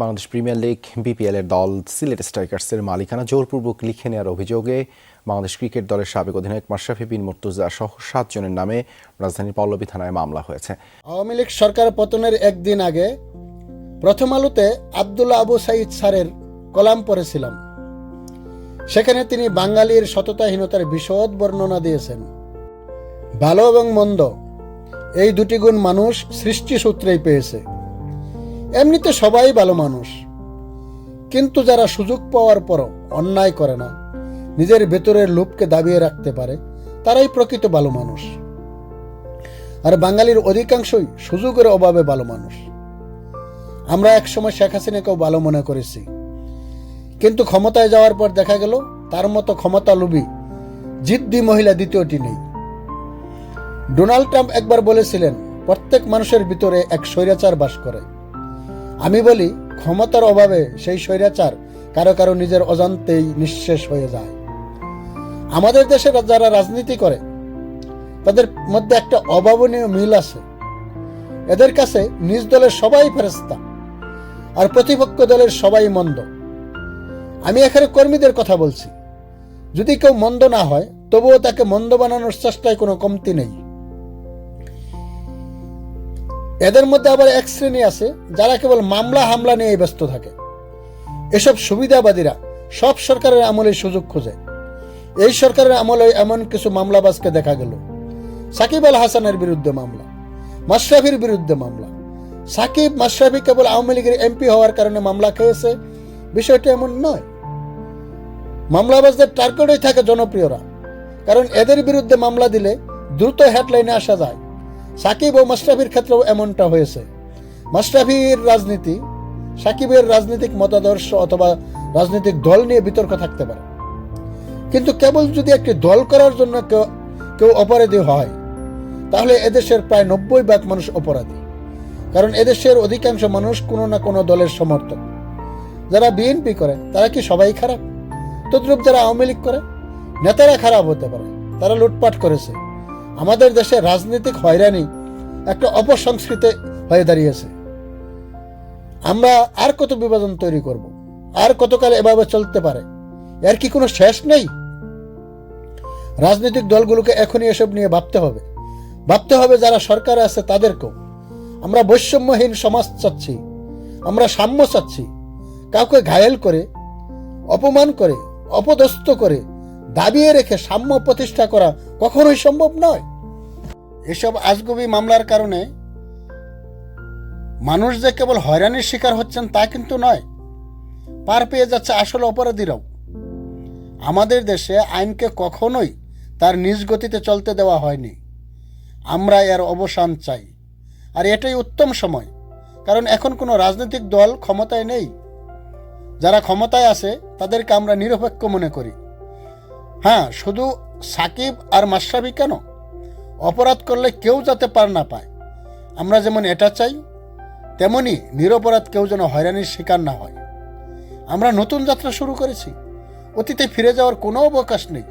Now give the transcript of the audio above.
Bangladesh premier league, BPL এর দল, সিলেট স্ট্রাইকার্সের মালিকানা জোরপূর্বক লিখে নেওয়ার অভিযোগে বাংলাদেশ ক্রিকেট দলের সাবেক অধিনায়ক মাশরাফি বিন মুর্তুজা সহ সাতজনের নামে রাজধানীর পল্লবী থানায় মামলা হয়েছে। আওয়ামী লীগ সরকার পতনের একদিন আগে প্রথম আলোতে আবদুল্লা আবু সাইদ স্যারের কলাম পড়েছিলাম। সেখানে তিনি বাঙালির সততাহীনতার বিশদ বর্ণনা দিয়েছেন। ভালো এবং মন্দ, এই দুটি গুণ মানুষ সৃষ্টি সূত্রেই পেয়েছে। এমনিতে সবাই ভালো মানুষ। কিন্তু যারা সুযোগ পাওয়ার পরও অন্যায় করে না, নিজের ভেতরের লোভকে দাবিয়ে রাখতে পারে, তারাই প্রকৃত ভালো মানুষ। আর বাঙালির অধিকাংশই সুযোগের অভাবে ভালো মানুষ। আমরা একসময় শেখ হাসিনাকেও ভালো মনে করেছি। কিন্তু ক্ষমতায় যাওয়ার পর দেখা গেল, তার মতো ক্ষমতা লোভী জিদ্দি মহিলা দ্বিতীয়টি নেই। ডোনাল্ড ট্রাম্প একবার বলেছিলেন, প্রত্যেক মানুষের ভিতরে এক স্বৈরাচার বাস করে। আমি বলি, ক্ষমতার অভাবে সেই স্বৈরাচার কারও কারও নিজের অজান্তেই নিঃশেষ হয়ে যায়। আমাদের দেশে যারা রাজনীতি করে, তাদের মধ্যে একটা অভাবনীয় মিল আছে। এদের কাছে নিজ দলের সবাই ফেরেস্তা আর প্রতিপক্ষ দলের সবাই মন্দ। আমি এখানে কর্মীদের কথা বলছি। যদি কেউ মন্দ না হয়, তবুও তাকে মন্দ বানানোর চেষ্টায় কোনো কমতি নেই। এদের মধ্যে আবার এক শ্রেণি আছে যারা কেবল মামলা হামলা নিয়ে ব্যস্ত থাকে। এসব সুবিধাবাদীরা সব সরকারের আমলে সুযোগ খোঁজে। এই সরকারের আমলে এমন কিছু মামলাবাজকে দেখা গেল। সাকিব আল হাসানের বিরুদ্ধে মামলা, মাশরাফির বিরুদ্ধে মামলা। সাকিব, মাশরাফি কেবল আওয়ামী লীগের এমপি হওয়ার কারণে মামলা খেয়েছে, বিষয়টা এমন নয়। মামলাবাজদের টার্গেটই থাকে জনপ্রিয়রা, কারণ এদের বিরুদ্ধে মামলা দিলে দ্রুত হেডলাইনে আসা যায়। সাকিব ও মাশরাফির ক্ষেত্রেও এমনটা হয়েছে। মাশরাফির রাজনীতি, সাকিবের রাজনৈতিক মতাদর্শ অথবা রাজনৈতিক দল নিয়ে বিতর্ক থাকতে পারে। কিন্তু কেবল যদি একটি দল করার জন্য কেউ কেউ অপরাধী হয়, তাহলে এদেশের প্রায় নব্বই ভাগ মানুষ অপরাধী। কারণ এদেশের অধিকাংশ মানুষ কোনো না কোনো দলের সমর্থক। যারা বিএনপি করে, তারা কি সবাই খারাপ? তদ্রুপ যারা আওয়ামী লীগ করে, নেতারা খারাপ হতে পারে, তারা লুটপাট করেছে। আমাদের দেশে রাজনৈতিক হয়রানি একটা অপসংস্কৃতি হয়ে দাঁড়িয়েছে। আমরা আর কত বিভাজন তৈরি করব? আর কতকাল এভাবে চলতে পারে? এর কি কোনো শেষ নেই? রাজনৈতিক দলগুলোকে এখনই এসব নিয়ে ভাবতে হবে। ভাবতে হবে যারা সরকারে আছে তাদেরকেও। আমরা বৈষম্যহীন সমাজ চাচ্ছি। আমরা সাম্য চাচ্ছি। কাউকে ঘায়েল করে, অপমান করে, অপদস্থ করে দাবিয়ে রেখে সাম্য প্রতিষ্ঠা করা কখনোই সম্ভব নয়। এসব আজগুবি মামলার কারণে মানুষ যে কেবল হয়রানির শিকার হচ্ছেন তা কিন্তু নয়। পার পেয়ে যাচ্ছে আসল অপরাধীরাও। আমাদের দেশে আইনকে কখনোই তার নিজ গতিতে চলতে দেওয়া হয়নি। আমরা এর অবসান চাই। আর এটাই উত্তম সময়, কারণ এখন কোনো রাজনৈতিক দল ক্ষমতায় নেই। যারা ক্ষমতায় আছে, তাদেরকে আমরা নিরপেক্ষ মনে করি। হ্যাঁ শুধু সাকিব আর মাশরাফি কেন? অপরাধ করলে কেউ যাতে পার না পায়। আমরা যেমন এটা চাই, তেমনি নিরপরাধ কেউ যেন হয়রানির শিকার না হয়। আমরা নতুন যাত্রা শুরু করেছি। অতীতে ফিরে যাওয়ার কোনো অবকাশ নেই।